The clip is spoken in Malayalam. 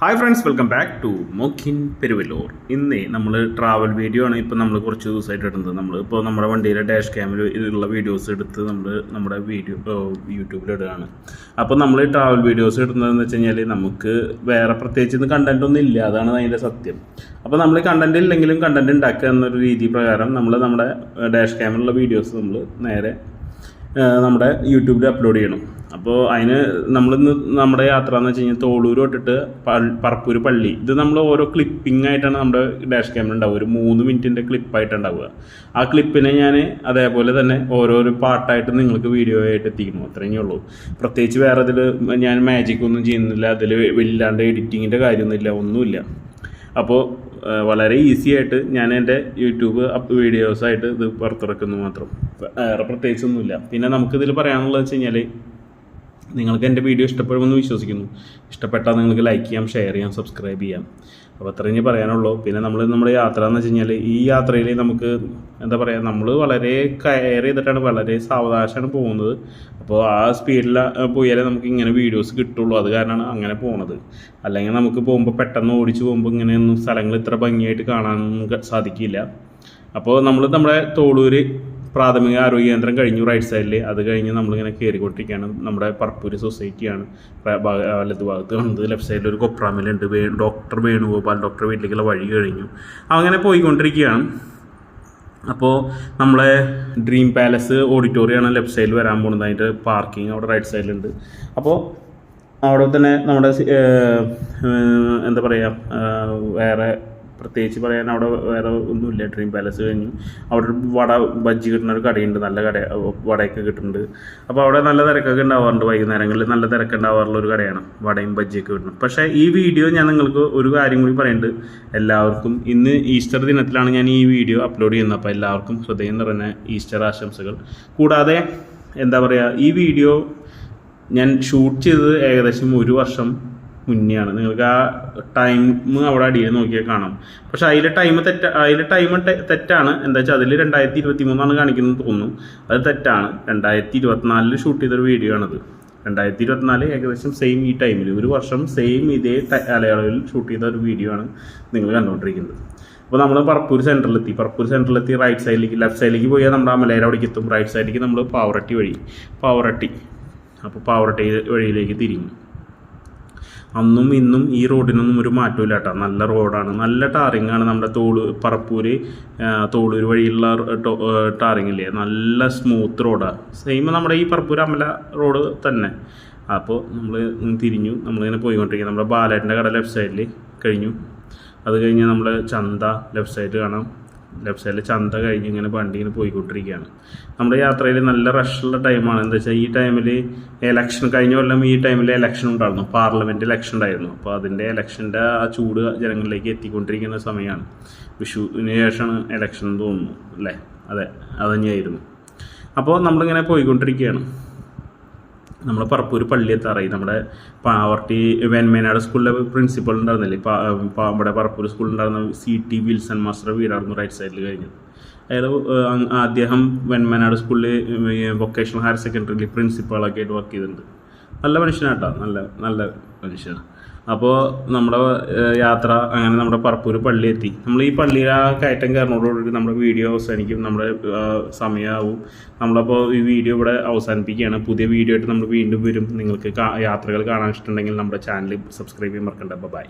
Hi friends welcome back to മൊക്കിൻ Peruvallur ഇന്ന് നമ്മൾ ട്രാവൽ വീഡിയോ ആണ് ഇപ്പോൾ നമ്മൾ കുറച്ച് ദിവസമായിട്ട് ഇടുന്നത്. നമ്മൾ ഇപ്പോൾ നമ്മുടെ വണ്ടിയിലെ ഡാഷ് ക്യാമിൽ ഇതിലുള്ള വീഡിയോസ് എടുത്ത് നമ്മൾ നമ്മുടെ വീഡിയോ യൂട്യൂബിൽ ഇടുകയാണ്. അപ്പോൾ നമ്മൾ ട്രാവൽ വീഡിയോസ് ഇടുന്നതെന്ന് വെച്ച് കഴിഞ്ഞാൽ നമുക്ക് വേറെ പ്രത്യേകിച്ച് ഇത് കണ്ടന്റ് ഒന്നും ഇല്ല. അതാണ് അതിന്റെ സത്യം. അപ്പോൾ നമ്മൾ കണ്ടന്റ് ഇല്ലെങ്കിലും കണ്ടന്റ് ഉണ്ടാക്കുക എന്നൊരു രീതി പ്രകാരം നമ്മൾ നമ്മുടെ ഡാഷ് ക്യാമിലുള്ള വീഡിയോസ് നമ്മൾ നേരെ നമ്മുടെ യൂട്യൂബിൽ അപ്ലോഡ് ചെയ്യണം. അപ്പോൾ അതിന് നമ്മളിന്ന് നമ്മുടെ യാത്ര എന്ന് വെച്ച് കഴിഞ്ഞാൽ തോളൂർ തൊട്ടിട്ട് പറപ്പൂർ പള്ളി. ഇത് നമ്മൾ ഓരോ ക്ലിപ്പിംഗ് ആയിട്ടാണ് നമ്മുടെ ഡാഷ് ക്യാമറ ഉണ്ടാവുക. ഒരു മൂന്ന് മിനിറ്റിന്റെ ക്ലിപ്പായിട്ട് ഉണ്ടാവുക. ആ ക്ലിപ്പിനെ ഞാൻ അതേപോലെ തന്നെ ഓരോരോ പാട്ടായിട്ട് നിങ്ങൾക്ക് വീഡിയോ ആയിട്ട് എത്തിക്കുന്നു. അത്രയേ ഉള്ളൂ. പ്രത്യേകിച്ച് വേറെ ഇതിൽ ഞാൻ മാജിക് ഒന്നും ചെയ്യുന്നില്ല. അതിൽ വല്ലാണ്ട് എഡിറ്റിങ്ങിന്റെ കാര്യമൊന്നുമില്ല. ഒന്നുമില്ല. അപ്പോൾ വളരെ ഈസി ആയിട്ട് ഞാൻ എന്റെ യൂട്യൂബ് വീഡിയോസായിട്ട് ഇത് പുറത്തിറക്കുന്നു മാത്രം. വേറെ പ്രത്യേകിച്ചൊന്നുമില്ല. പിന്നെ നമുക്കിതിൽ പറയാനുള്ളത് വെച്ച് കഴിഞ്ഞാൽ നിങ്ങൾക്ക് എന്റെ വീഡിയോ ഇഷ്ടപ്പെടുമെന്ന് വിശ്വസിക്കുന്നു. ഇഷ്ടപ്പെട്ടാൽ നിങ്ങൾക്ക് ലൈക്ക് ചെയ്യാം ഷെയർ ചെയ്യാം സബ്സ്ക്രൈബ് ചെയ്യാം. അപ്പോൾ അത്രയും പറയാനുള്ളൂ. പിന്നെ നമ്മൾ നമ്മുടെ യാത്ര എന്ന് വെച്ച് കഴിഞ്ഞാൽ ഈ യാത്രയിൽ നമുക്ക് എന്താ പറയുക നമ്മൾ വളരെ കെയർ ചെയ്തിട്ടാണ് വളരെ സാവകാശമാണ് പോകുന്നത്. അപ്പോൾ ആ സ്പീഡിൽ പോയാലേ നമുക്ക് ഇങ്ങനെ വീഡിയോസ് കിട്ടുള്ളൂ. അത് കാരണമാണ് അങ്ങനെ പോണത്. അല്ലെങ്കിൽ നമുക്ക് പോകുമ്പോൾ പെട്ടെന്ന് ഓടിച്ച് പോകുമ്പോൾ ഇങ്ങനെയൊന്നും സ്ഥലങ്ങൾ ഇത്ര ഭംഗിയായിട്ട് കാണാനൊന്നും സാധിക്കില്ല. അപ്പോൾ നമ്മൾ നമ്മുടെ തോളൂര് പ്രാഥമിക ആരോഗ്യ കേന്ദ്രം കഴിഞ്ഞു റൈറ്റ് സൈഡിൽ അത് കഴിഞ്ഞ് നമ്മളിങ്ങനെ കയറിക്കൊണ്ടിരിക്കുകയാണ് നമ്മുടെ പർപ്പൂര് സൊസൈറ്റിയാണ് വലത് ഭാഗത്ത് കാണുന്നത് ലെഫ്റ്റ് സൈഡിൽ ഒരു കൊപ്രാമിലുണ്ട്. വേ ഡോക്ടർ വേണുഗോപാൽ. ഡോക്ടർ വീട്ടിലേക്കുള്ള വഴി കഴിഞ്ഞു. അങ്ങനെ പോയിക്കൊണ്ടിരിക്കുകയാണ്. അപ്പോൾ നമ്മളെ ഡ്രീം പാലസ് ഓഡിറ്റോറിയമാണ് ലെഫ്റ്റ് സൈഡിൽ വരാൻ പോകുന്നത് അതിന്റെ പാർക്കിംഗ് അവിടെ റൈറ്റ് സൈഡിലുണ്ട് അപ്പോൾ അവിടെ തന്നെ നമ്മുടെ എന്താ പറയുക വേറെ പ്രത്യേകിച്ച് പറയാൻ അവിടെ വേറെ ഒന്നുമില്ല. ഡ്രീം പാലസ് കഴിഞ്ഞു. അവിടെ വട ബജ്ജി കിട്ടുന്ന ഒരു കടയുണ്ട്. നല്ല കട വടയൊക്കെ കിട്ടുന്നുണ്ട്. അപ്പോൾ അവിടെ നല്ല തിരക്കൊക്കെ ഉണ്ടാവാറുണ്ട് വൈകുന്നേരങ്ങളിൽ. നല്ല തിരക്ക് ഉണ്ടാവാറുള്ള ഒരു കടയാണ് വടയും ബജ്ജിയൊക്കെ കിട്ടുന്നത്. പക്ഷേ ഈ വീഡിയോ ഞാൻ നിങ്ങൾക്ക് ഒരു കാര്യം കൂടി പറയുന്നുണ്ട് എല്ലാവർക്കും ഇന്ന് ഈസ്റ്റർ ദിനത്തിലാണ് ഞാൻ ഈ വീഡിയോ അപ്ലോഡ് ചെയ്യുന്നത്. അപ്പോൾ എല്ലാവർക്കും ഹൃദയം നിറഞ്ഞ ഈസ്റ്റർ ആശംസകൾ. കൂടാതെ എന്താ പറയുക ഈ വീഡിയോ ഞാൻ ഷൂട്ട് ചെയ്തത് ഏകദേശം ഒരു വർഷം മുന്നെയാണ്. നിങ്ങൾക്ക് ആ ടൈം അവിടെ അടിയിൽ നോക്കിയാൽ കാണാം. പക്ഷെ അതിലെ ടൈം തെറ്റ അതിലെ ടൈം തെറ്റാണ്. എന്താ വെച്ചാൽ അതിൽ രണ്ടായിരത്തി ഇരുപത്തി മൂന്നാണ് കാണിക്കുന്നത് തോന്നുന്നു. അത് തെറ്റാണ്. രണ്ടായിരത്തി ഇരുപത്തിനാലിൽ ഷൂട്ട് ചെയ്തൊരു വീഡിയോ ആണത്. രണ്ടായിരത്തി ഇരുപത്തിനാല് ഏകദേശം സെയിം ഈ ടൈമിൽ ഒരു വർഷം സെയിം ഇതേ കാലയളവിൽ ഷൂട്ട് ചെയ്ത ഒരു വീഡിയോ ആണ് നിങ്ങൾ കണ്ടുകൊണ്ടിരിക്കുന്നത് അപ്പോൾ നമ്മൾ പറപ്പൂർ സെന്ററിലെത്തി പറപ്പൂർ സെന്ററിലെത്തി റൈറ്റ് സൈഡിലേക്ക് ലെഫ്റ്റ് സൈഡിലേക്ക് പോയാൽ നമ്മുടെ അമലേര അവിടേക്ക് എത്തും. റൈറ്റ് സൈഡിലേക്ക് നമ്മൾ പാവറട്ടി വഴി. പാവറട്ടി. അപ്പോൾ പാവറട്ടി വഴിയിലേക്ക് തിരിഞ്ഞു. അന്നും ഇന്നും ഈ റോഡിനൊന്നും ഒരു മാറ്റമില്ല കേട്ടോ നല്ല റോഡാണ്. നല്ല ടാറിങ് ആണ് നമ്മുടെ തോൾ പറപ്പൂര് തോളൂർ വഴിയുള്ള ടാറിങ് ഇല്ലേ നല്ല സ്മൂത്ത് റോഡാണ് സെയിം നമ്മുടെ ഈ പറപ്പൂർ അമല റോഡ് തന്നെ. അപ്പോൾ നമ്മൾ തിരിഞ്ഞു. നമ്മളിങ്ങനെ പോയിക്കൊണ്ടിരിക്കുക നമ്മുടെ ബാലേട്ടന്റെ കട ലെഫ്റ്റ് സൈഡിൽ കഴിഞ്ഞു. അത് കഴിഞ്ഞ് നമ്മൾ ചന്ത ലെഫ്റ്റ് സൈഡ് കാണാം. ലെഫ്റ്റ് സൈഡിൽ ചന്ത കഴിഞ്ഞ് ഇങ്ങനെ വണ്ടി ഇങ്ങനെ പോയിക്കൊണ്ടിരിക്കുകയാണ്. നമ്മുടെ യാത്രയിൽ നല്ല റഷുള്ള ടൈമാണ് എന്താ വെച്ചാൽ ഈ ടൈമിൽ എലക്ഷൻ കഴിഞ്ഞ കൊല്ലം ഈ ടൈമിൽ എലക്ഷൻ ഉണ്ടായിരുന്നു. പാർലമെന്റ് ഇലക്ഷൻ ഉണ്ടായിരുന്നു. അപ്പോൾ അതിന്റെ എലക്ഷന്റെ ആ ചൂട് ജനങ്ങളിലേക്ക് എത്തിക്കൊണ്ടിരിക്കുന്ന സമയമാണ് വിഷുവിന് ശേഷമാണ് എലക്ഷൻ എന്ന് തോന്നുന്നു അല്ലേ? അതെ അത് തന്നെയായിരുന്നു. അപ്പോൾ നമ്മളിങ്ങനെ പോയിക്കൊണ്ടിരിക്കുകയാണ്. നമ്മൾ പറപ്പൂർ പള്ളി എത്താറായി. നമ്മുടെ പാവർട്ടി വെൻമേനാട് സ്കൂളിലെ പ്രിൻസിപ്പൾ ഉണ്ടായിരുന്നില്ലേ? നമ്മുടെ പറപ്പൂർ സ്കൂളിൽ ഉണ്ടായിരുന്ന സി ടി വിൽസൺ മാസ്റ്റർ വീടായിരുന്നു റൈറ്റ് സൈഡിൽ കഴിഞ്ഞത്. അയാൾ അദ്ദേഹം വെൻമേനാട് സ്കൂളിൽ വൊക്കേഷണൽ ഹയർ സെക്കൻഡറിയിൽ പ്രിൻസിപ്പളൊക്കെ ആയിട്ട് വർക്ക് ചെയ്തിട്ടുണ്ട്. നല്ല മനുഷ്യനാട്ടോ. നല്ല നല്ല മനുഷ്യനാണ്. അപ്പോൾ നമ്മുടെ യാത്ര അങ്ങനെ നമ്മുടെ പറപ്പൂർ പള്ളി എത്തി. നമ്മൾ ഈ പള്ളിയിൽ ആ കയറ്റം കയറുന്നതോടുകൂടി നമ്മുടെ വീഡിയോ അവസാനിക്കും നമ്മുടെ സമയമാവും നമ്മളപ്പോൾ ഈ വീഡിയോ ഇവിടെ അവസാനിപ്പിക്കുകയാണ്. പുതിയ വീഡിയോ ആയിട്ട് നമ്മൾ വീണ്ടും വരും. നിങ്ങൾക്ക് യാത്രകൾ കാണാൻ ഇഷ്ടമുണ്ടെങ്കിൽ നമ്മുടെ ചാനൽ സബ്സ്ക്രൈബ് ചെയ്യാൻ മറക്കണ്ട. ബൈ.